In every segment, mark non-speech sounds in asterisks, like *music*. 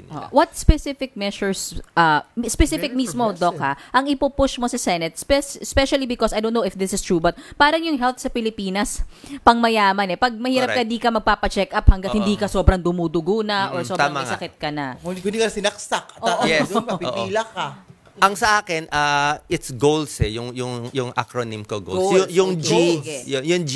Uh, what specific measures, uh, specific Very mismo, Doc, ha, ang ipupush mo sa Senate, spe- especially because I don't know if this is true, but parang yung health sa Pilipinas, pang mayaman eh. Pag mahirap ka, Correct. di ka magpapacheck up hanggat Oo. hindi ka sobrang dumudugo na or Mm, sobrang tama may nga. sakit ka na. Kung hindi ka sinaksak, Oo. Yes. doon mapipila ka. Ang sa akin, ah, it's goals eh, yung, yung, yung acronym ko goals. Goals, Yung, yung G, okay. yung, yung G,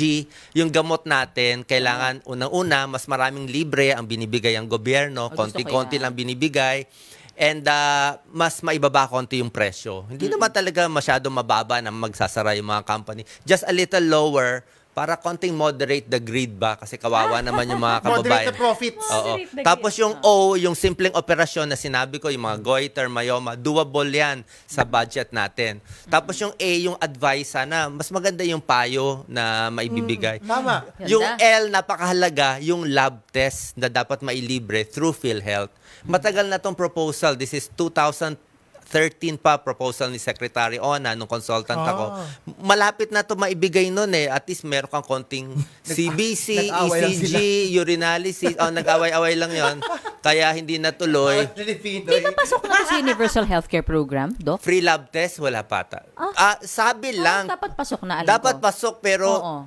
yung gamot natin, kailangan unang-una, mas maraming libre ang binibigay ang gobyerno, ko konti-konti lang binibigay, and ah, mas maibaba konti yung presyo. Hindi naman talaga masyado mababa na magsasara yung mga company. Just a little lower para konting moderate the greed ba kasi kawawa naman yung mga *laughs* kababayan. Moderate the profits. Oo. Moderate the Tapos yung O, yung simpleng operasyon na sinabi ko, yung mga goiter, myoma, doable yan sa budget natin. Tapos yung A, yung advice, sana mas maganda yung payo na maibibigay. Tama. Ganda. Yung L, napakahalaga, yung lab test na dapat mailibre through PhilHealth. Matagal na tong proposal. This is 2013 pa proposal ni Secretary Ona nung consultant ako. Ah. Malapit na to maibigay nun eh. At least meron kang konting *laughs* CBC, ECG, sila. *laughs* urinalysis. Oh, nag-away-away lang yon Kaya hindi natuloy. Filipino. *laughs* Di ba pasok na to sa Universal Healthcare Program, Doc? Free lab test, wala pata. Ah. Ah, sabi Ah, lang, dapat pasok na, alam dapat ko. pasok pero Oo.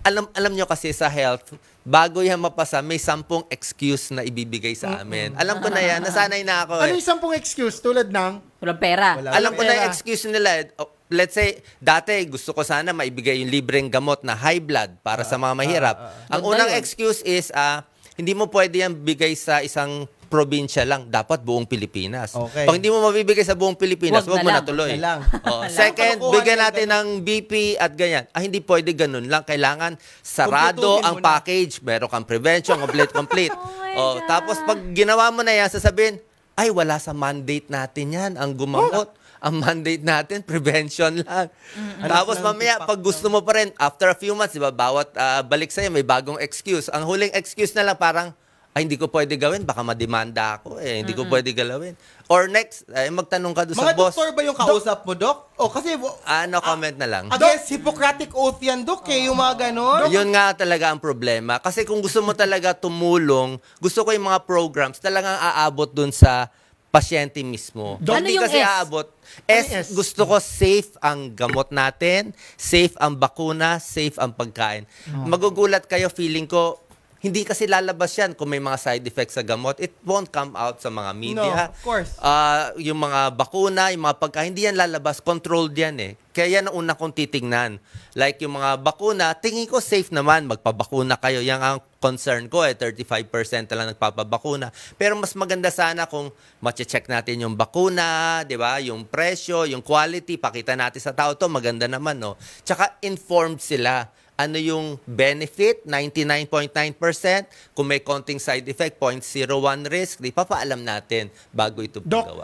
Alam alam nyo kasi sa health, bago yan mapasa, may sampung excuse na ibibigay sa amin. Alam ko na yan, nasanay na ako Ano eh. yung sampung excuse tulad ng Walang pera. Wala. Alam ko na pera. yung excuse nila. eh. Oh, Let's say, dati gusto ko sana maibigay yung libreng gamot na high blood para sa mga mahirap. Ang Ganda unang yun. excuse is, ah, hindi mo pwede yan bigay sa isang probinsya lang. Dapat buong Pilipinas. Okay. Pag hindi mo mabibigay sa buong Pilipinas, Wag mo na tuloy. Na lang. Oh, second, bigyan yan, natin ng BP at ganyan. Ah, hindi pwede ganun lang. Kailangan sarado Kumpletuhin ang package. Meron kang prevention, complete, complete. *laughs* Oh oh, tapos pag ginawa mo na yan, sasabihin, ay, wala sa mandate natin yan. Ang gumamot. Ang mandate natin, prevention lang. Tapos Alam lang, mamaya, pag gusto mo pa rin, after a few months, di ba, bawat ah, balik sa'yo, may bagong excuse. Ang huling excuse na lang parang, ay, hindi ko pwede gawin, baka mademanda ako eh. Hindi ko pwede galawin. Or next, ay, magtanong ka doon sa mga boss. doktor ba yung kausap mo, Dok? O kasi wo- Ah, no comment na lang. against Hippocratic Oath yan, Dok, eh, yung mga ganon. Yun nga talaga ang problema. Kasi kung gusto mo talaga tumulong, gusto ko yung mga programs talagang aabot dun sa pasyente mismo. Dok- Hindi Ano yung kasi S? aabot. Ano S, yung S? gusto ko safe ang gamot natin, safe ang bakuna, safe ang pagkain. Oh. Magugulat kayo, feeling ko, hindi kasi lalabas yan kung may mga side effects sa gamot. It won't come out sa mga media. No, of course. Ah, yung mga bakuna, yung mga pagkain, hindi yan lalabas. Controlled yan eh. Kaya yan ang una kong titingnan. Like yung mga bakuna, tingin ko safe naman, magpabakuna kayo. Yan ang concern ko eh, 35% na lang nagpapabakuna. Pero mas maganda sana kung mache-check natin yung bakuna, di ba? Yung presyo, yung quality, pakita natin sa tao to maganda naman, no? Tsaka informed sila ano yung benefit, 99.9%. Kung may konting side effect, 0.01 risk, di papaalam natin bago ito Doc, pagawa.